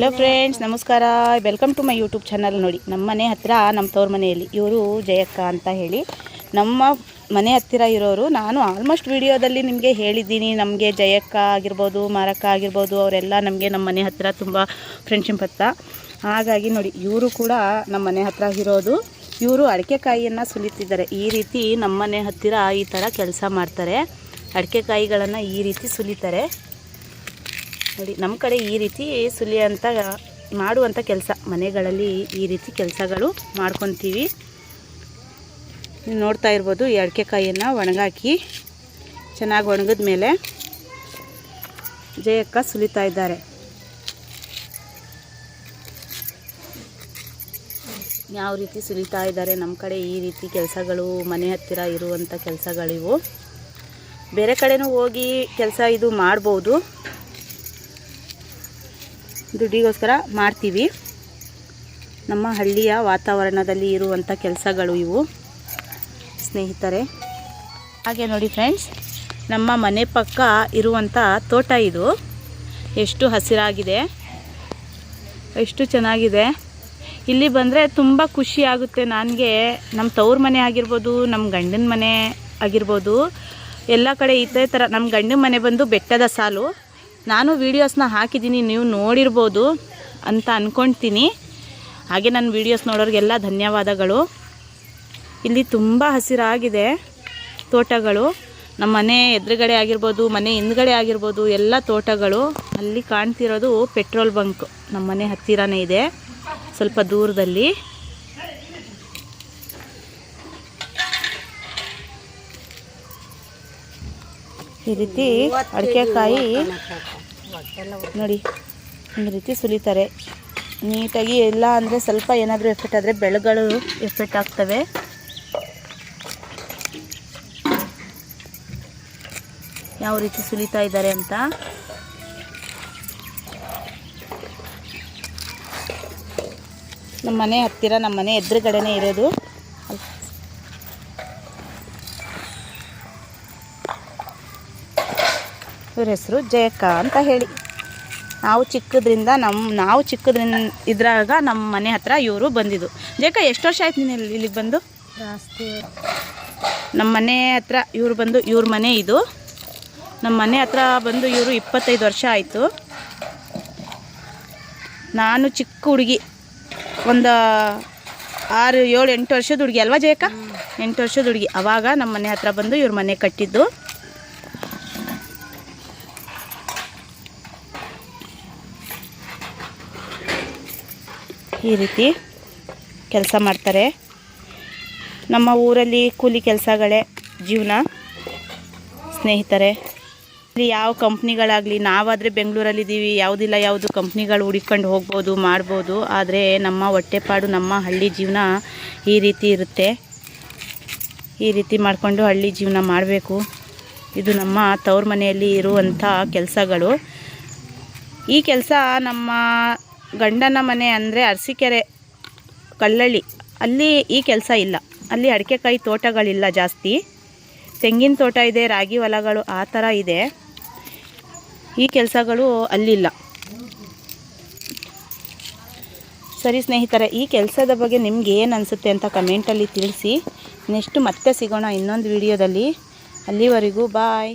Hello friends ನಮಸ್ಕಾರ. Welcome to my YouTube channel ನೋಡಿ. ನಮ್ಮ ಮನೆ ಹತ್ತಿರ ನಮ್ಮ ತವ್ರ ಮನೆಯಲ್ಲಿ ಇವರು ಜಯಕ್ಕ ಅಂತ ಹೇಳಿ. ನಮ್ಮ ಮನೆ ಹತ್ತಿರ ಇರೋರು, ನಾನು ಆಲ್ಮೋಸ್ಟ್ ವಿಡಿಯೋದಲ್ಲಿ ನಿಮಗೆ ಹೇಳಿದ್ದೀನಿ. ನಮಗೆ ಜಯಕ್ಕ ಆಗಿರ್ಬೋದು, ಮಾರಕ್ಕ ಆಗಿರ್ಬೋದು, ಅವರೆಲ್ಲ ನಮಗೆ ನಮ್ಮ ಮನೆ ಹತ್ತಿರ ತುಂಬ ಫ್ರೆಂಡ್ಶಿಪ್ ಹತ್ತ ಹಾಗಾಗಿ ನೋಡಿ, ಇವರು ಕೂಡ ನಮ್ಮ ಮನೆ ಹತ್ತಿರ ಇರೋದು. ಇವರು ಅಡಿಕೆಕಾಯಿಯನ್ನು ಸುಲಿತಿದ್ದಾರೆ. ಈ ರೀತಿ ನಮ್ಮ ಮನೆ ಹತ್ತಿರ ಈ ಥರ ಕೆಲಸ ಮಾಡ್ತಾರೆ. ಅಡಿಕೆಕಾಯಿಗಳನ್ನು ಈ ರೀತಿ ಸುಲಿತಾರೆ. ನೋಡಿ ನಮ್ಮ ಕಡೆ ಈ ರೀತಿ ಸುಲಿಯುವಂಥ ಮಾಡುವಂಥ ಕೆಲಸ. ಮನೆಗಳಲ್ಲಿ ಈ ರೀತಿ ಕೆಲಸಗಳು ಮಾಡ್ಕೊತೀವಿ. ನೋಡ್ತಾ ಇರ್ಬೋದು, ಈ ಅಡಿಕೆಕಾಯಿಯನ್ನು ಒಣಗಾಕಿ ಚೆನ್ನಾಗಿ ಒಣಗಿದ ಮೇಲೆ ಜಯಕ್ಕ ಸುಲಿತಾ ಇದ್ದಾರೆ. ಯಾವ ರೀತಿ ಸುಲಿತಾ ಇದ್ದಾರೆ ನಮ್ಮ ಕಡೆ ಈ ರೀತಿ ಕೆಲಸಗಳು, ಮನೆ ಹತ್ತಿರ ಇರುವಂಥ ಕೆಲಸಗಳಿವು. ಬೇರೆ ಕಡೆನೂ ಹೋಗಿ ಕೆಲಸ ಇದು ಮಾಡ್ಬೋದು. ದುಡ್ಡಿಗೋಸ್ಕರ ಮಾಡ್ತೀವಿ. ನಮ್ಮ ಹಳ್ಳಿಯ ವಾತಾವರಣದಲ್ಲಿ ಇರುವಂಥ ಕೆಲಸಗಳು ಇವು. ಸ್ನೇಹಿತರೆ, ಹಾಗೆ ನೋಡಿ ಫ್ರೆಂಡ್ಸ್ ನಮ್ಮ ಮನೆ ಪಕ್ಕ ಇರುವಂಥ ತೋಟ ಇದು. ಎಷ್ಟು ಹಸಿರಾಗಿದೆ, ಎಷ್ಟು ಚೆನ್ನಾಗಿದೆ. ಇಲ್ಲಿ ಬಂದರೆ ತುಂಬ ಖುಷಿ ಆಗುತ್ತೆ ನನಗೆ. ನಮ್ಮ ತವ್ರ ಮನೆ ಆಗಿರ್ಬೋದು ನಮ್ಮ ಗಂಡನ ಮನೆ ಆಗಿರ್ಬೋದು. ಎಲ್ಲ ಕಡೆ ಇದೇ ಥರ ನಮ್ಮ ಗಂಡನ ಮನೆ ಬಂದು ಬೆಟ್ಟದ ಸಾಲು. ನಾನು ವೀಡಿಯೋಸ್ನ ಹಾಕಿದ್ದೀನಿ, ನೀವು ನೋಡಿರ್ಬೋದು ಅಂತ ಅಂದ್ಕೊಳ್ತೀನಿ ಹಾಗೆ ನನ್ನ ವೀಡಿಯೋಸ್ ನೋಡೋರಿಗೆಲ್ಲ ಧನ್ಯವಾದಗಳು. ಇಲ್ಲಿ ತುಂಬ ಹಸಿರಾಗಿದೆ ತೋಟಗಳು. ನಮ್ಮ ಮನೆ ಎದುರುಗಡೆ ಆಗಿರ್ಬೋದು, ಮನೆ ಹಿಂದ್ಗಡೆ ಆಗಿರ್ಬೋದು, ಎಲ್ಲ ತೋಟಗಳು. ಅಲ್ಲಿ ಕಾಣ್ತಿರೋದು ಪೆಟ್ರೋಲ್ ಬಂಕ್ ನಮ್ಮ ಮನೆ ಹತ್ತಿರನೇ ಇದೆ, ಸ್ವಲ್ಪ ದೂರದಲ್ಲಿ. ಈ ರೀತಿ ಅಡಿಕೆಕಾಯಿ ನೋಡಿ, ಈ ರೀತಿ ಸುಲಿತಾರೆ. ನೀಟಾಗಿ ಎಲ್ಲ ಅಂದರೆ ಸ್ವಲ್ಪ ಏನಾದರೂ ಎಫೆಕ್ಟ್ ಆದರೆ ಬೆಳೆಗಳು ಎಫೆಕ್ಟ್ ಆಗ್ತವೆ. ಯಾವ ರೀತಿ ಸುಲಿತಾ ಇದ್ದಾರೆ ಅಂತ. ನಮ್ಮ ಮನೆ ಹತ್ತಿರ ನಮ್ಮ ಮನೆ ಎದುರುಗಡೆನೇ ಇರೋದು. ಇವ್ರ ಹೆಸರು ಜಯಕ್ಕ ಅಂತ ಹೇಳಿ. ನಾವು ಚಿಕ್ಕದ್ರಿಂದ ನಮ್ಮ ನಾವು ಚಿಕ್ಕದ್ರಿಂದ ಇದ್ರಾಗ ನಮ್ಮ ಮನೆ ಹತ್ರ ಇವರು ಬಂದಿದ್ದು. ಜಯಕ್ಕ ಎಷ್ಟು ವರ್ಷ ಆಯ್ತು ನೀನು ಇಲ್ಲಿ- ಇಲ್ಲಿಗೆ ಬಂದು? ಜಾಸ್ತಿ ನಮ್ಮ ಮನೆ ಹತ್ರ ಇವ್ರು ಬಂದು ಇವ್ರ ಮನೆ ಇದು. ನಮ್ಮ ಮನೆ ಹತ್ರ ಬಂದು ಇವರು ಇಪ್ಪತ್ತೈದು ವರ್ಷ ಆಯಿತು. ನಾನು ಚಿಕ್ಕ ಹುಡುಗಿ. ಒಂದು ಆರು ಏಳು ಎಂಟು ವರ್ಷದ ಹುಡುಗಿ ಅಲ್ವಾ ಜಯಕ್ಕ ಎಂಟು ವರ್ಷದ ಹುಡುಗಿ. ಅವಾಗ ನಮ್ಮ ಮನೆ ಹತ್ರ ಬಂದು ಇವ್ರ ಮನೆ ಕಟ್ಟಿದ್ದು. ಈ ರೀತಿ ಕೆಲಸ ಮಾಡ್ತಾರೆ. ನಮ್ಮ ಊರಲ್ಲಿ ಕೂಲಿ ಕೆಲಸಗಳೇ ಜೀವನ. ಸ್ನೇಹಿತರೆ, ಇಲ್ಲಿ ಯಾವ ಕಂಪ್ನಿಗಳಾಗಲಿ, ನಾವಾದರೆ ಬೆಂಗಳೂರಲ್ಲಿದ್ದೀವಿ ಯಾವುದಿಲ್ಲ ಯಾವುದು ಕಂಪ್ನಿಗಳು ಹುಡ್ಕೊಂಡು ಹೋಗ್ಬೋದು, ಮಾಡ್ಬೋದು, ಆದರೆ ನಮ್ಮ ಹೊಟ್ಟೆಪಾಡು, ನಮ್ಮ ಹಳ್ಳಿ ಜೀವನ ಈ ರೀತಿ ಇರುತ್ತೆ. ಈ ರೀತಿ ಮಾಡಿಕೊಂಡು ಹಳ್ಳಿ ಜೀವನ ಮಾಡಬೇಕು. ಇದು ನಮ್ಮ ತವ್ರ ಮನೆಯಲ್ಲಿ ಇರುವಂಥ ಕೆಲಸಗಳು. ಈ ಕೆಲಸ ನಮ್ಮ ಗಂಡನ ಮನೆ ಅಂದರೆ ಅರಸಿಕೆರೆ ಕಲ್ಲಳ್ಳಿ ಅಲ್ಲಿ ಈ ಕೆಲಸ ಇಲ್ಲ. ಅಲ್ಲಿ ಅಡಿಕೆಕಾಯಿ ತೋಟಗಳಿಲ್ಲ ಜಾಸ್ತಿ. ತೆಂಗಿನ ತೋಟ ಇದೆ, ರಾಗಿ ಹೊಲಗಳು ಆ ಥರ ಇದೆ. ಈ ಕೆಲಸಗಳು ಅಲ್ಲಿಲ್ಲ. ಸರಿ ಸ್ನೇಹಿತರೆ, ಈ ಕೆಲಸದ ಬಗ್ಗೆ ನಿಮ್ಗೆ ಏನು ಅನಿಸುತ್ತೆ ಅಂತ ಕಮೆಂಟಲ್ಲಿ ತಿಳಿಸಿ. ನೆಕ್ಸ್ಟ್ ಮತ್ತೆ ಸಿಗೋಣ ಇನ್ನೊಂದು ವಿಡಿಯೋದಲ್ಲಿ ಅಲ್ಲಿವರೆಗೂ ಬಾಯ್